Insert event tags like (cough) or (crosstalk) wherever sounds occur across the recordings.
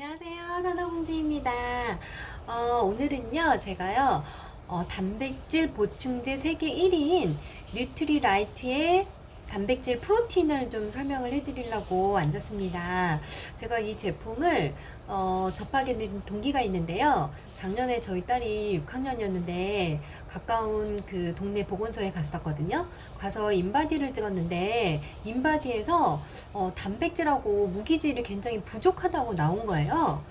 안녕하세요. 산업공지입니다. 어, 오늘은요, 제가요, 어, 단백질 보충제 세계 1위인 뉴트리라이트의 단백질 프로틴을 좀 설명을 해드리려고 앉았습니다. 제가 이 제품을 어, 접하게 된 동기가 있는데요. 작년에 저희 딸이 6학년이었는데 가까운 그 동네 보건소에 갔었거든요. 가서 인바디를 찍었는데 인바디에서 어, 단백질하고 무기질이 굉장히 부족하다고 나온 거예요.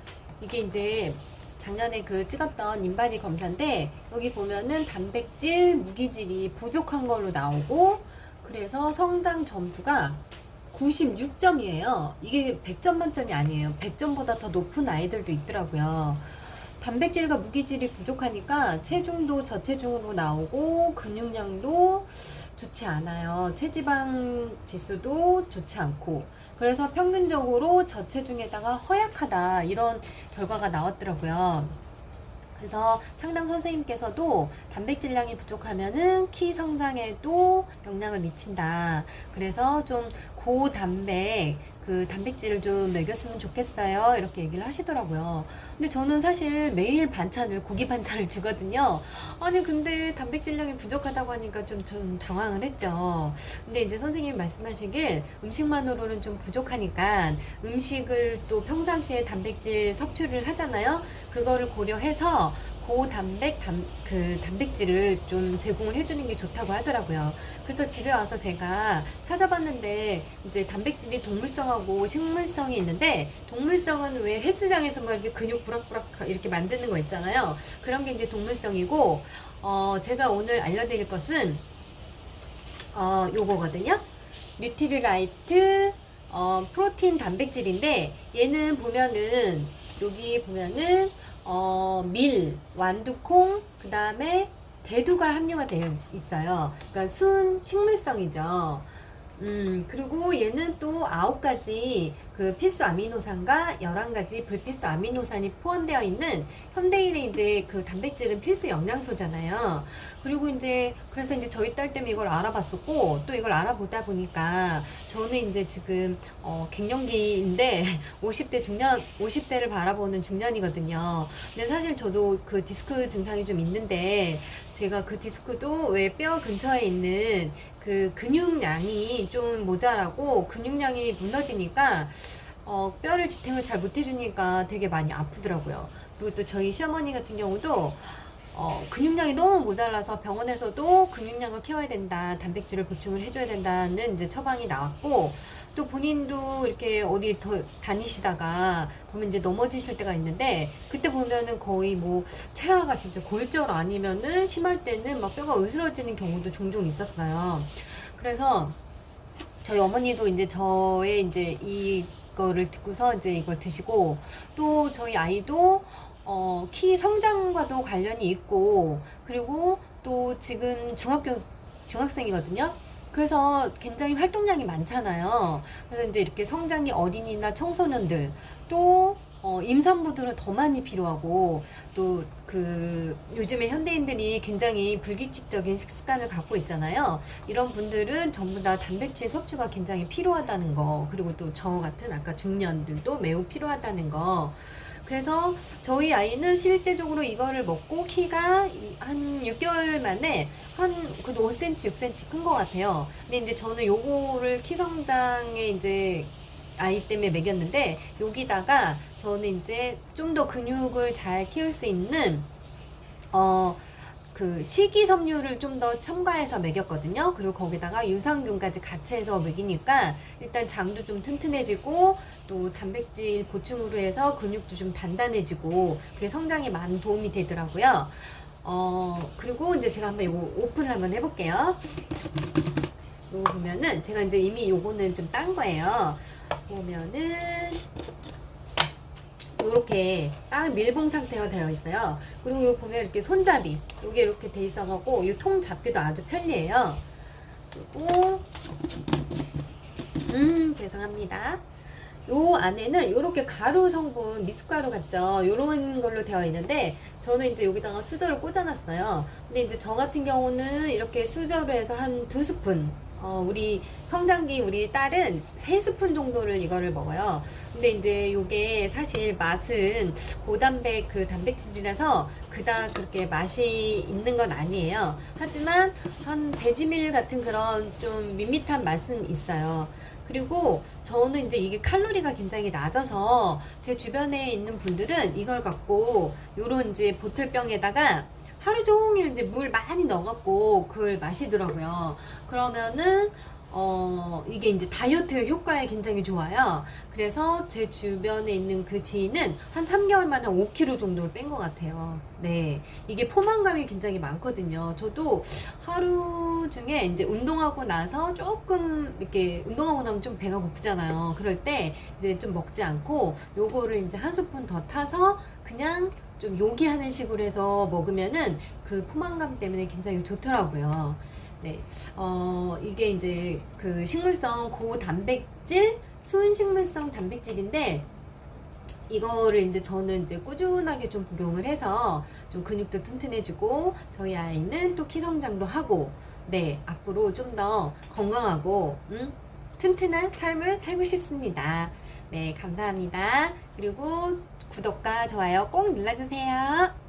이게 이제 작년에 그 찍었던 인바디 검사인데 여기 보면은 단백질, 무기질이 부족한 걸로 나오고 그래서 성장 점수가 96점이에요. 이게 100점 만점이 아니에요. 100점보다 더 높은 아이들도 있더라고요. 단백질과 무기질이 부족하니까 체중도 저체중으로 나오고 근육량도 좋지 않아요. 체지방 지수도 좋지 않고. 그래서 평균적으로 저체중에다가 허약하다. 이런 결과가 나왔더라고요. 그래서 상담 선생님께서도 단백질량이 부족하면은 키 성장에도 영향을 미친다. 그래서 좀 고단백 그 단백질을 좀 먹였으면 좋겠어요. 이렇게 얘기를 하시더라고요. 근데 저는 사실 매일 반찬을 고기 반찬을 주거든요. 아니 근데 단백질량이 부족하다고 하니까 좀 좀 당황을 했죠. 근데 이제 선생님이 말씀하시길 음식만으로는 좀 부족하니까 음식을 또 평상시에 단백질 섭취를 하잖아요. 그거를 고려해서 고단백 단, 그 단백질을 좀 제공을 해주는 게 좋다고 하더라고요. 그래서 집에 와서 제가 찾아봤는데 이제 단백질이 동물성하고 식물성이 있는데 동물성은 왜 헬스장에서 막 이렇게 근육 부락부락 이렇게 만드는 거 있잖아요. 그런 게 이제 동물성이고 어, 제가 오늘 알려드릴 것은 어, 요거거든요. 뉴트리라이트 어, 프로틴 단백질인데 얘는 보면은 여기 보면은 어, 밀, 완두콩, 그 다음에 대두가 함유가 되어 있어요. 그러니까 순 식물성이죠. 음, 그리고 얘는 또 아홉 가지 그 필수 아미노산과 열한 가지 불필수 아미노산이 포함되어 있는 현대인의 이제 그 단백질은 필수 영양소잖아요. 그리고 이제 그래서 이제 저희 딸 때문에 이걸 알아봤었고 또 이걸 알아보다 보니까 저는 이제 지금 어 갱년기인데 (laughs) 50대 중년 50대를 바라보는 중년이거든요. 근데 사실 저도 그 디스크 증상이 좀 있는데 제가 그 디스크도 왜 뼈 근처에 있는 그 근육량이 좀 모자라고 근육량이 무너지니까 어, 뼈를 지탱을 잘 못해주니까 되게 많이 아프더라고요. 그리고 또 저희 시어머니 같은 경우도 어, 근육량이 너무 모자라서 병원에서도 근육량을 키워야 된다, 단백질을 보충을 해줘야 된다는 이제 처방이 나왔고, 또 본인도 이렇게 어디 더 다니시다가 보면 이제 넘어지실 때가 있는데, 그때 보면은 거의 뭐 체하가 진짜 골절 아니면은 심할 때는 막 뼈가 으스러지는 경우도 종종 있었어요. 그래서 저희 어머니도 이제 저의 이제 이거를 듣고서 이제 이걸 드시고, 또 저희 아이도 어, 키 성장과도 관련이 있고, 그리고 또 지금 중학교, 중학생이거든요. 그래서 굉장히 활동량이 많잖아요. 그래서 이제 이렇게 성장이 어린이나 청소년들, 또, 어, 임산부들은 더 많이 필요하고, 또 그, 요즘에 현대인들이 굉장히 불규칙적인 식습관을 갖고 있잖아요. 이런 분들은 전부 다 단백질 섭취가 굉장히 필요하다는 거, 그리고 또 저 같은 아까 중년들도 매우 필요하다는 거, 그래서 저희 아이는 실제적으로 이거를 먹고 키가 이- 한 6개월 만에 한 그래도 5cm, 6cm 큰 것 같아요. 근데 이제 저는 요거를 키 성장에 이제 아이 때문에 먹였는데 여기다가 저는 이제 좀 더 근육을 잘 키울 수 있는 어 그 식이섬유를 좀 더 첨가해서 먹였거든요. 그리고 거기다가 유산균까지 같이 해서 먹이니까 일단 장도 좀 튼튼해지고 또 단백질 보충으로 해서 근육도 좀 단단해지고 그게 성장에 많은 도움이 되더라고요. 어 그리고 이제 제가 한번 이거 오픈을 한번 해볼게요. 요거 보면은 제가 이제 이미 요거는 좀 딴 거예요. 보면은 요렇게 딱 밀봉 상태가 되어 있어요. 그리고 요 보면 이렇게 손잡이 요게 이렇게 돼 있어갖고 이 통 잡기도 아주 편리해요. 그리고 음 죄송합니다. 요 안에는 요렇게 가루 성분 미숫가루 같죠 요런 걸로 되어 있는데 저는 이제 여기다가 수저를 꽂아놨어요 근데 이제 저 같은 경우는 이렇게 수저로 해서 한 두 스푼 어, 우리 성장기 우리 딸은 3스푼 정도를 이거를 먹어요. 근데 이제 요게 사실 맛은 고단백 그 단백질이라서 그닥 그렇게 맛이 있는 건 아니에요. 하지만 한 베지밀 같은 그런 좀 밋밋한 맛은 있어요. 그리고 저는 이제 이게 칼로리가 굉장히 낮아서 제 주변에 있는 분들은 이걸 갖고 요런 이제 보틀병에다가 하루 종일 이제 물 많이 넣어갖고 그걸 마시더라고요. 그러면은 어 이게 이제 다이어트 효과에 굉장히 좋아요. 그래서 제 주변에 있는 그 지인은 한 3개월 만에 5kg 정도를 뺀 것 같아요. 네. 이게 포만감이 굉장히 많거든요. 저도 하루 중에 이제 운동하고 나서 조금 이렇게 운동하고 나면 좀 배가 고프잖아요. 그럴 때 이제 좀 먹지 않고 요거를 이제 한 스푼 더 타서 그냥 좀 요기하는 식으로 해서 먹으면은 그 포만감 때문에 굉장히 좋더라고요. 네. 어, 이게 이제 그 식물성 고단백질, 순식물성 단백질인데, 이거를 이제 저는 이제 꾸준하게 좀 복용을 해서 좀 근육도 튼튼해지고, 저희 아이는 또 키 성장도 하고, 네, 앞으로 좀 더 건강하고, 음, 튼튼한 삶을 살고 싶습니다. 네, 감사합니다. 그리고 구독과 좋아요 꼭 눌러주세요.